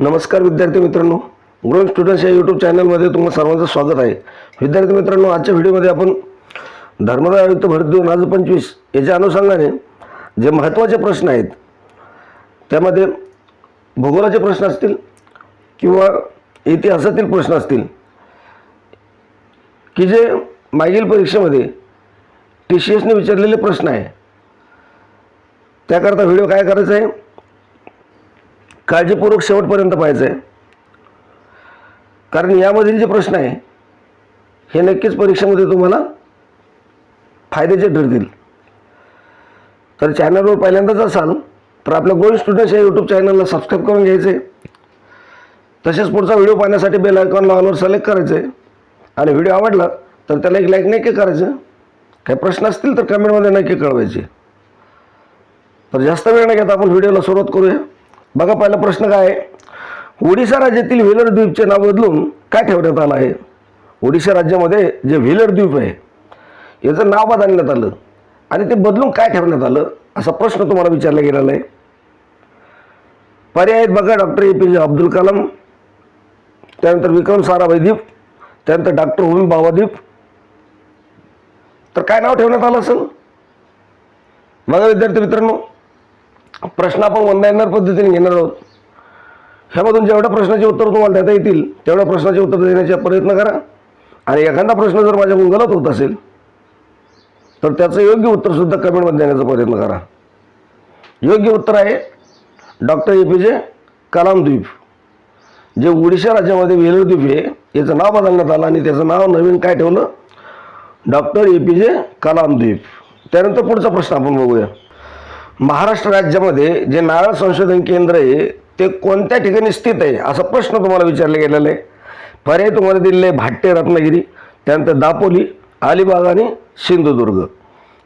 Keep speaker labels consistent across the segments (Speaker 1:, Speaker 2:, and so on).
Speaker 1: नमस्कार विद्यार्थी मित्रांनो. ग्रोन स्टुडंट्स या यूट्यूब चॅनलमध्ये तुम्हाला सर्वांचं स्वागत आहे. विद्यार्थी मित्रांनो आजच्या व्हिडिओमध्ये आपण धर्मदाय आयुक्त भरती दोन हजार पंचवीस याच्या अनुषंगाने जे महत्त्वाचे प्रश्न आहेत त्यामध्ये भूगोलाचे प्रश्न असतील किंवा इतिहासातील प्रश्न असतील की जे मागील परीक्षेमध्ये टी सी एसने विचारलेले प्रश्न आहे त्याकरता व्हिडिओ काय करायचा आहे काळजीपूर्वक शेवटपर्यंत पाहायचं आहे कारण यामधील जे प्रश्न आहे हे नक्कीच परीक्षेमध्ये तुम्हाला फायद्याचे ठरतील. तर चॅनलवर पहिल्यांदाच असाल तर आपल्या गोल्ड स्टुडंट्स या यूट्यूब चॅनलला सबस्क्राईब करून घ्यायचं. आहे तसेच पुढचा व्हिडिओ पाहण्यासाठी बेल आयकॉन ऑलवर सिलेक्ट करायचं. आहे आणि व्हिडिओ आवडला तर त्याला एक लाईक नक्की करायचं. काही प्रश्न असतील तर कमेंटमध्ये नक्की कळवायचे. तर जास्त वेळ न घेता आपण व्हिडिओला सुरुवात करूया. बघा पहिला प्रश्न काय आहे? ओडिशा राज्यातील व्हेलर द्वीपचे नाव बदलून काय ठेवण्यात आलं आहे? ओडिशा राज्यामध्ये जे व्हेलर द्वीप आहे याचं नाव बदलण्यात आलं. आणि ते बदलून काय ठेवण्यात आलं असा प्रश्न तुम्हाला विचारला गेलेला आहे. पर्याय आहेत बघा डॉक्टर ए पी जे अब्दुल कलाम त्यानंतर विक्रम साराभाई दीप त्यानंतर डॉक्टर होमी बाबा तर काय नाव ठेवण्यात आलं असेल? बघा विद्यार्थी मित्रांनो प्रश्न आपण वन येणार पद्धतीने घेणार आहोत. ह्यामधून जेवढ्या प्रश्नाचे उत्तर तुम्हाला देता येतील तेवढ्या प्रश्नाचे उत्तर देण्याचा प्रयत्न करा. आणि एखादा प्रश्न जर माझ्याकडून गलत होत असेल तर त्याचं योग्य उत्तरसुद्धा कमेंटमध्ये देण्याचा प्रयत्न करा. योग्य उत्तर आहे डॉक्टर ए पी जे कलाम द्वीप जे ओडिशा राज्यामध्ये वेलर द्वीप आहे याचं नाव बदलण्यात आलं आणि त्याचं नाव नवीन काय ठेवलं? डॉक्टर ए पी जे कलाम द्वीप. त्यानंतर पुढचा प्रश्न आपण बघूया. महाराष्ट्र राज्यामध्ये जे नारळ संशोधन केंद्र आहे ते कोणत्या ठिकाणी स्थित आहे असा प्रश्न तुम्हाला विचारला गेलेला आहे. पर्याय तुम्हाला दिलेले आहे भाट्टे रत्नागिरी त्यानंतर दापोली अलिबाग आणि सिंधुदुर्ग.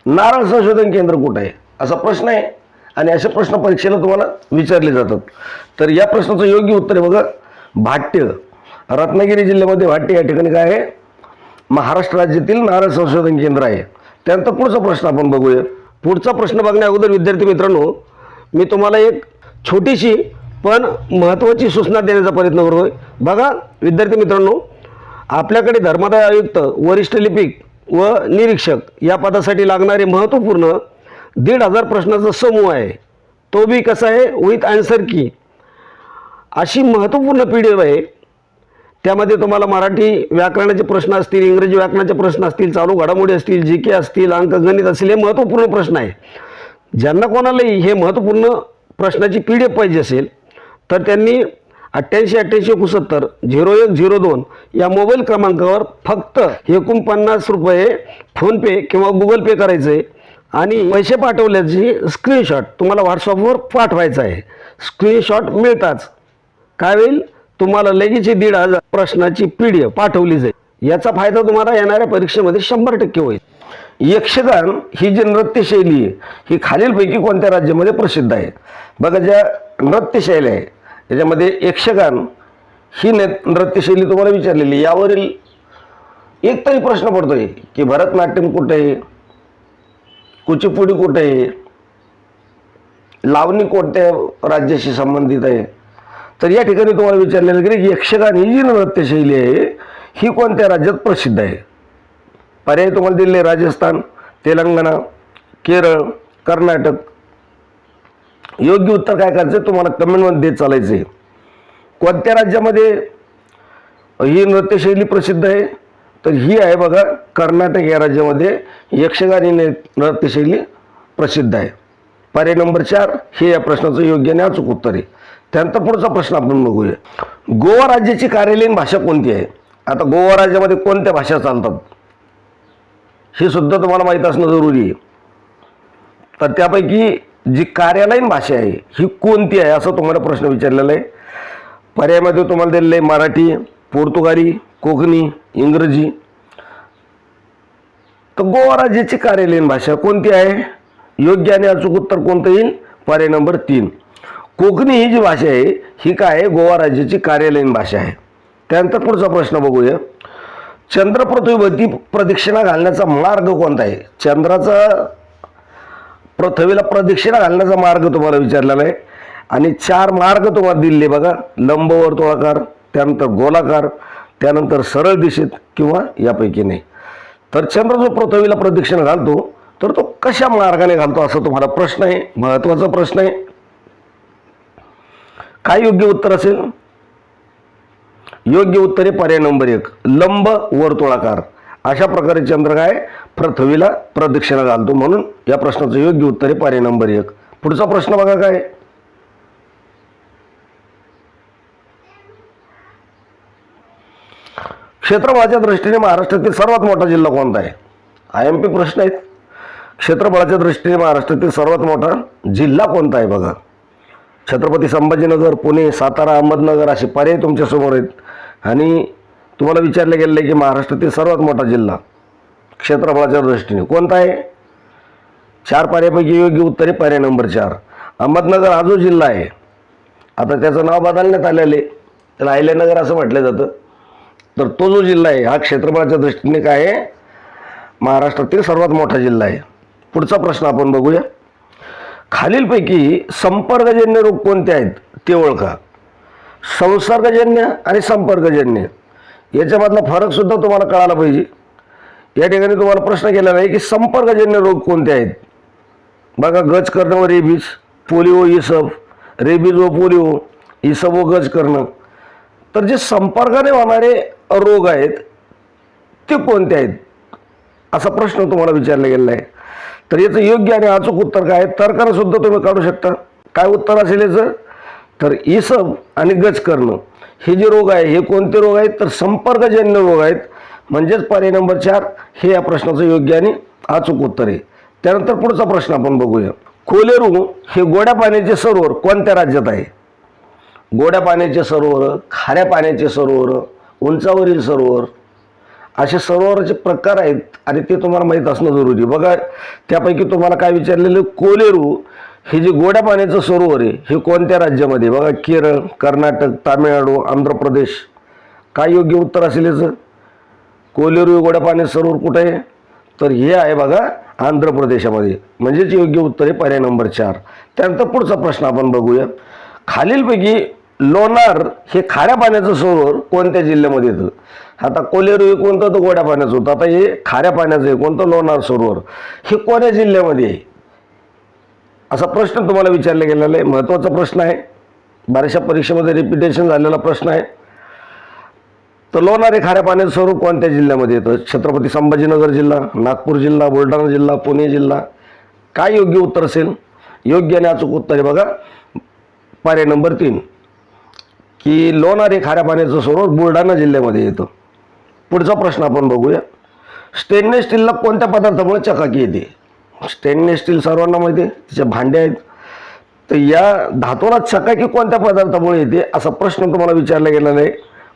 Speaker 1: नारळ संशोधन केंद्र कुठं आहे असा प्रश्न आहे. आणि असे प्रश्न परीक्षेला तुम्हाला विचारले जातात. तर या प्रश्नाचं योग्य उत्तर आहे बघा भाट्य. रत्नागिरी जिल्ह्यामध्ये भाट्य या ठिकाणी काय आहे? महाराष्ट्र राज्यातील नारळ संशोधन केंद्र आहे. त्यानंतर पुढचा प्रश्न आपण बघूया. पुढचा प्रश्न बघण्या अगोदर विद्यार्थी मित्रांनो मी तुम्हाला एक छोटीशी पण महत्त्वाची सूचना देण्याचा प्रयत्न करतोय. बघा विद्यार्थी मित्रांनो आपल्याकडे धर्मादाय आयुक्त वरिष्ठ लिपिक व निरीक्षक या पदासाठी लागणारे महत्त्वपूर्ण दीड हजार प्रश्नाचा समूह आहे. तो बी कसा आहे? विथ आन्सर की. अशी महत्त्वपूर्ण पी डी एफ आहे. त्यामध्ये तुम्हाला मराठी व्याकरणाचे प्रश्न असतील इंग्रजी व्याकरणाचे प्रश्न असतील चालू घडामोडी असतील जी के असतील अंकगणित असतील हे महत्त्वपूर्ण प्रश्न आहे. ज्यांना कोणालाही हे महत्त्वपूर्ण प्रश्नाची पी डी एफ पाहिजे असेल तर त्यांनी अठ्ठ्याऐंशी अठ्ठ्याऐंशी एकोणसत्तर झिरो एक झिरो दोन या मोबाईल क्रमांकावर फक्त एकोणपन्नास रुपये फोनपे किंवा गुगल पे करायचं आहे आणि पैसे पाठवल्याची स्क्रीनशॉट तुम्हाला व्हॉट्सअपवर पाठवायचा आहे. स्क्रीनशॉट मिळताच. काय होईल? तुम्हाला लगेच ही दीड हजार प्रश्नाची पीडीएफ पाठवली जाईल. याचा फायदा तुम्हाला येणाऱ्या परीक्षेमध्ये शंभर टक्के होईल. यक्षगान ही जी नृत्यशैली आहे ही खालीलपैकी कोणत्या राज्यामध्ये प्रसिद्ध आहे? बघा ज्या नृत्यशैली आहे त्याच्यामध्ये यक्षगान ही न नृत्यशैली तुम्हाला विचारलेली यावरील एक तरी प्रश्न पडतोय की भरतनाट्यम कुठे आहे? कुचिपुडी कुठे आहे? लावणी कोणत्या राज्याशी संबंधित आहे? तर या ठिकाणी तुम्हाला विचारलेलं की यक्षगान ही जी नृत्यशैली आहे ही कोणत्या राज्यात प्रसिद्ध आहे? पर्याय तुम्हाला दिले राजस्थान तेलंगणा केरळ कर्नाटक. योग्य उत्तर काय करायचं तुम्हाला कमेंटमध्ये देत चालायचं आहे. कोणत्या राज्यामध्ये ही नृत्यशैली प्रसिद्ध आहे? तर ही आहे बघा कर्नाटक या राज्यामध्ये यक्षगान ही न- नृत्यशैली प्रसिद्ध आहे. पर्याय नंबर चार हे या प्रश्नाचं योग्य आणि अचूक उत्तर आहे. त्यानंतर पुढचा प्रश्न आपण बघूया. गोवा राज्याची कार्यालयीन भाषा कोणती आहे? आता गोवा राज्यामध्ये कोणत्या भाषा चालतात? हे सुद्धा तुम्हाला माहीत असणं जरुरी आहे. तर त्यापैकी जी कार्यालयीन भाषा आहे ही कोणती आहे असं तुम्हाला प्रश्न विचारलेला आहे. पर्यायामध्ये तुम्हाला दिलेलं आहे मराठी पोर्तुगाली कोकणी इंग्रजी. तर गोवा राज्याची कार्यालयीन भाषा कोणती आहे? योग्य आणि अचूक उत्तर कोणतं येईल? पर्याय नंबर तीन. कोकणी ही जी भाषा आहे ही काय आहे? गोवा राज्याची कार्यालयीन भाषा आहे. त्यानंतर पुढचा प्रश्न बघूया. चंद्रपृथ्वीवरती प्रदक्षिणा घालण्याचा मार्ग कोणता आहे? चंद्राचा पृथ्वीला प्रदक्षिणा घालण्याचा मार्ग तुम्हाला विचारलेला आहे. आणि चार मार्ग तुम्हाला दिले बघा. लंबवर्तुळाकार त्यानंतर गोलाकार त्यानंतर सरळ दिशेत किंवा यापैकी नाही. तर चंद्र जो पृथ्वीला प्रदक्षिणा घालतो तर तो कशा मार्गाने घालतो असा तुम्हाला प्रश्न आहे. महत्त्वाचा प्रश्न आहे. काय योग्य उत्तर असेल? योग्य उत्तर आहे पर्याय नंबर एक. लंब वर्तुळाकार. अशा प्रकारे चंद्र काय पृथ्वीला प्रदक्षिणा घालतो म्हणून या प्रश्नाचं योग्य उत्तर आहे पर्याय नंबर एक. पुढचा प्रश्न बघा काय? क्षेत्रफळाच्या दृष्टीने महाराष्ट्रातील सर्वात मोठा जिल्हा कोणता आहे? आय एम पी प्रश्न आहेत. क्षेत्रफळाच्या दृष्टीने महाराष्ट्रातील सर्वात मोठा जिल्हा कोणता आहे बघा? छत्रपती संभाजीनगर पुणे सातारा अहमदनगर असे पर्याय तुमच्यासमोर आहेत. आणि तुम्हाला विचारलं गेलं आहे की महाराष्ट्रातील सर्वात मोठा जिल्हा क्षेत्रफळाच्या दृष्टीने कोणता आहे? चार पर्यायपैकी योग्य उत्तर आहे पर्याय नंबर चार. अहमदनगर हा जो जिल्हा आहे आता त्याचं नाव बदलण्यात आलेलं आहे. त्याला अहिल्यानगर असं म्हटलं जातं. तर तो जो जिल्हा आहे हा क्षेत्रफळाच्या दृष्टीने काय आहे? महाराष्ट्रातील सर्वात मोठा जिल्हा आहे. पुढचा प्रश्न आपण बघूया. खालीलपैकी संपर्कजन्य रोग कोणते आहेत ते ओळखा. संसर्गजन्य आणि संपर्कजन्य. याच्यामधला फरकसुद्धा तुम्हाला कळायला पाहिजे. या ठिकाणी तुम्हाला प्रश्न केलेला आहे की संपर्कजन्य रोग कोणते आहेत? बघा गज करणं व रेबीज पोलिओ इसब रेबीज व पोलिओ इसब व गज करणं. तर जे संपर्काने होणारे रोग आहेत ते कोणते आहेत? असा प्रश्न तुम्हाला विचारला गेलेला आहे. तर याचं योग्य आणि अचूक उत्तर काय? आहे तर्कानं सुद्धा तुम्ही काढू शकता. काय उत्तर असेल याचं? तर इसब आणि गज करणं हे जे रोग आहे हे कोणते रोग आहेत? तर संपर्कजन्य रोग आहेत. म्हणजेच पर्याय नंबर चार हे या प्रश्नाचं योग्य आणि अचूक उत्तर आहे. त्यानंतर पुढचा प्रश्न आपण बघूया. कोलेरू हे गोड्या पाण्याचे सरोवर कोणत्या राज्यात आहे? गोड्या पाण्याचे सरोवर खाऱ्या पाण्याचे सरोवर उंचावरील सरोवर असे सरोवराचे प्रकार आहेत आणि ते तुम्हाला माहीत असणं जरुरी आहे. बघा त्यापैकी तुम्हाला काय विचारलेलं कोलेरू हे जे गोड्या पाण्याचं सरोवर आहे हे कोणत्या राज्यामध्ये बघा केरळ कर्नाटक तामिळनाडू आंध्र प्रदेश. काय योग्य उत्तर असेल याचं? कोलेरू हे गोड्या पाण्याचं सरोवर कुठं आहे? तर हे आहे बघा आंध्र प्रदेशामध्ये. म्हणजेच योग्य उत्तर आहे पर्याय नंबर चार. त्यानंतर पुढचा प्रश्न आपण बघूया. खालीलपैकी लोणार हे खाऱ्या पाण्याचं सरोवर कोणत्या जिल्ह्यामध्ये येतं? आता कोलेरू हे कोणतं? तर गोड्या पाण्याचं होतं. आता हे खाऱ्या पाण्याचं आहे कोणतं? लोणार सरोवर. हे कोण्या जिल्ह्यामध्ये आहे? असा प्रश्न तुम्हाला विचारला गेलेला आहे. महत्त्वाचा प्रश्न आहे. बऱ्याचशा परीक्षेमध्ये रिपिटेशन झालेला प्रश्न आहे. तर लोणार हे खाऱ्या पाण्याचं स्वरूप कोणत्या जिल्ह्यामध्ये येतं? छत्रपती संभाजीनगर जिल्हा नागपूर जिल्हा बुलढाणा जिल्हा पुणे जिल्हा. काय योग्य उत्तर असेल? योग्य आणि अचूक उत्तर आहे बघा. पर्याय नंबर तीन. की लोणार हे खाऱ्या पाण्याचं सरोवर बुलढाणा जिल्ह्यामध्ये येतं. पुढचा प्रश्न आपण बघूया. स्टेनलेस स्टीलला कोणत्या पदार्थामुळे चकाकी येते? स्टेनलेस स्टील सर्वांना माहिती आहे तिचे भांडे आहेत. तर या धातूला चकाकी कोणत्या पदार्थामुळे येते असा प्रश्न तुम्हाला विचारला गेला नाही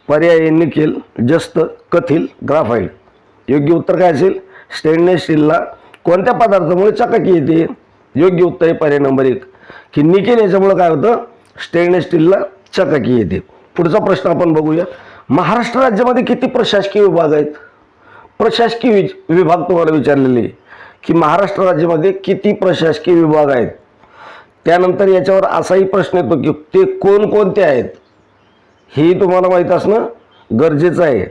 Speaker 1: पर्याय निकेल जस्त कथिल ग्राफाईड योग्य उत्तर काय असेल? स्टेनलेस स्टीलला कोणत्या पदार्थामुळे चकाकी येते? योग्य उत्तर आहे पर्याय नंबर एक. की निकेल याच्यामुळं काय होतं? स्टेनलेस स्टीलला चकाकी येते पुढचा प्रश्न आपण बघूया महाराष्ट्र राज्यामध्ये किती प्रशासकीय विभाग आहेत? प्रशासकीय वि- विभाग तुम्हाला विचारलेले आहे की महाराष्ट्र राज्यामध्ये किती प्रशासकीय विभाग आहेत? त्यानंतर याच्यावर असाही प्रश्न येतो की ते कोणकोणते आहेत? हे तुम्हाला माहीत असणं गरजेचं आहे.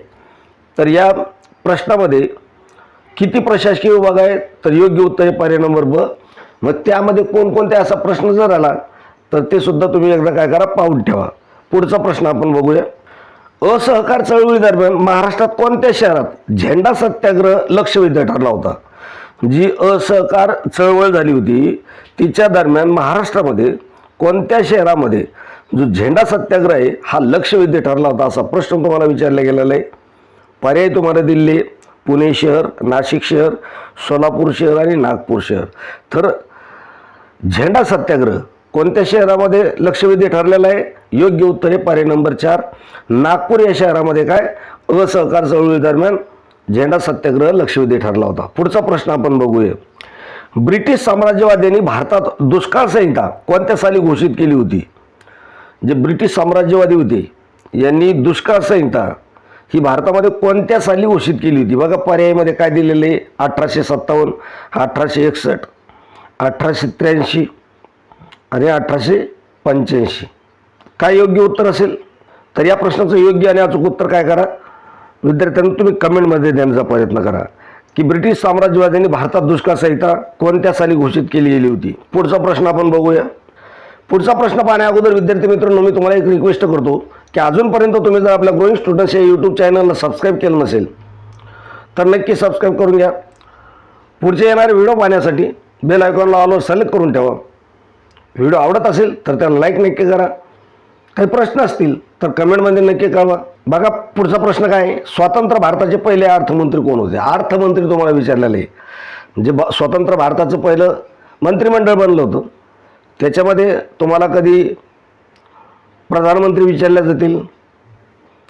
Speaker 1: तर या प्रश्नामध्ये किती प्रशासकीय विभाग आहेत? तर योग्य उत्तर आहे पर्याय नंबर ब. मग त्यामध्ये कोणकोणते असा प्रश्न जर आला तर ते सुद्धा तुम्ही एकदा काय करा पाहून ठेवा. पुढचा प्रश्न आपण बघूया. असहकार चळवळी दरम्यान महाराष्ट्रात कोणत्या शहरात झेंडा सत्याग्रह लक्षवेधी ठरला होता? जी असहकार चळवळ झाली होती तिच्या दरम्यान महाराष्ट्रामध्ये कोणत्या शहरामध्ये जो झेंडा सत्याग्रह आहे हा लक्षवेधी ठरला होता असा प्रश्न तुम्हाला विचारला गेलेला आहे. पर्याय तुम्हाला दिल्ली पुणे शहर नाशिक शहर सोलापूर शहर आणि नागपूर शहर. तर झेंडा सत्याग्रह कोणत्या शहरामध्ये लक्षवेधी ठरलेला आहे? योग्य उत्तर आहे पर्याय नंबर चार. नागपूर या शहरामध्ये काय? असहकार चळवळी दरम्यान झेंडा सत्याग्रह लक्षवेधी ठरला होता. पुढचा प्रश्न आपण बघूया. ब्रिटिश साम्राज्यवाद्यांनी भारतात दुष्काळ संहिता कोणत्या साली घोषित केली होती? जे ब्रिटिश साम्राज्यवादी होते यांनी दुष्काळ संहिता ही भारतामध्ये कोणत्या साली घोषित केली होती? बघा पर्यायमध्ये काय दिलेले अठराशे सत्तावन्न अठराशे एकसष्ट अठराशे त्र्याऐंशी. आणि अठराशे पंच्याऐंशी. काय योग्य उत्तर असेल? तर या प्रश्नाचं योग्य आणि अचूक उत्तर काय करा? विद्यार्थ्यांना तुम्ही कमेंटमध्ये देण्याचा प्रयत्न करा. की ब्रिटिश साम्राज्यवाद्यांनी भारतात दुष्काळ संहिता कोणत्या साली घोषित केली गेली होती? पुढचा प्रश्न आपण बघूया. पुढचा प्रश्न पाहण्या अगोदर विद्यार्थी मित्रांनो मी तुम्हाला एक रिक्वेस्ट करतो की अजूनपर्यंत तुम्ही जर आपल्या ग्रोईंग स्टुडंट्स या यूट्यूब चॅनलला सबस्क्राईब केलं नसेल तर नक्की सबस्क्राईब करून घ्या. पुढचे येणारे व्हिडिओ पाहण्यासाठी बेल आयकॉनला ऑलवर सिलेक्ट करून ठेवा. व्हिडिओ आवडत असेल तर त्याला लाईक नक्की करा. काही प्रश्न असतील तर कमेंटमध्ये नक्की कळवा. बघा पुढचा प्रश्न काय? आहे स्वतंत्र भारताचे पहिले अर्थमंत्री कोण होते? अर्थमंत्री तुम्हाला विचारलेले आहे. म्हणजे ब स्वतंत्र भारताचं पहिलं मंत्रिमंडळ बनलं होतं. त्याच्यामध्ये तुम्हाला कधी प्रधानमंत्री विचारल्या जातील?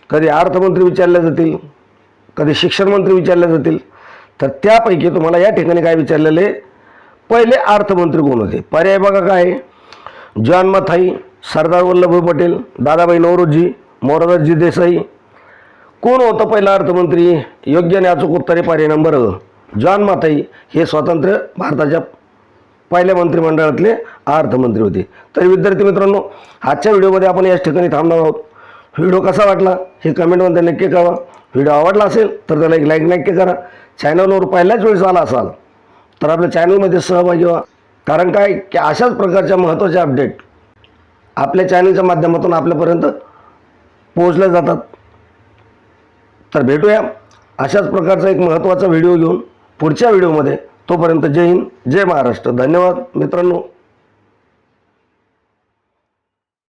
Speaker 1: कधी अर्थमंत्री विचारल्या जातील? कधी शिक्षणमंत्री विचारल्या जातील? तर त्यापैकी तुम्हाला या ठिकाणी काय विचारलेले पहिले अर्थमंत्री कोण होते? पर्याय बघा काय आहे? जॉन मथाई सरदार वल्लभभाई पटेल दादाभाई नवरोजी मोरारजी देसाई. कोण होतं पहिला अर्थमंत्री? योग्य आणि अचूक उत्तरे पर्याय नंबर जॉन माथाई हे स्वतंत्र भारताच्या पहिल्या मंत्रिमंडळातले अर्थमंत्री होते. तर विद्यार्थी मित्रांनो आजच्या व्हिडिओमध्ये आपण याच ठिकाणी थांबणार आहोत. व्हिडिओ कसा वाटला हे कमेंटमध्ये नक्की कळवा. व्हिडिओ आवडला असेल तर त्याला एक लाईक नक्की करा. चॅनलवर पहिल्याच वेळेस आला असाल तर आपल्या चॅनलमध्ये सहभागी व्हा. कारण काय? की अशाच प्रकारच्या महत्त्वाच्या अपडेट आपल्या चॅनलच्या माध्यमातून आपल्यापर्यंत पोहोचल्या जातात. तर भेटूया अशाच प्रकारचा एक महत्त्वाचा व्हिडिओ घेऊन पुढच्या व्हिडिओमध्ये तोपर्यंत जय हिंद जय महाराष्ट्र. धन्यवाद मित्रांनो.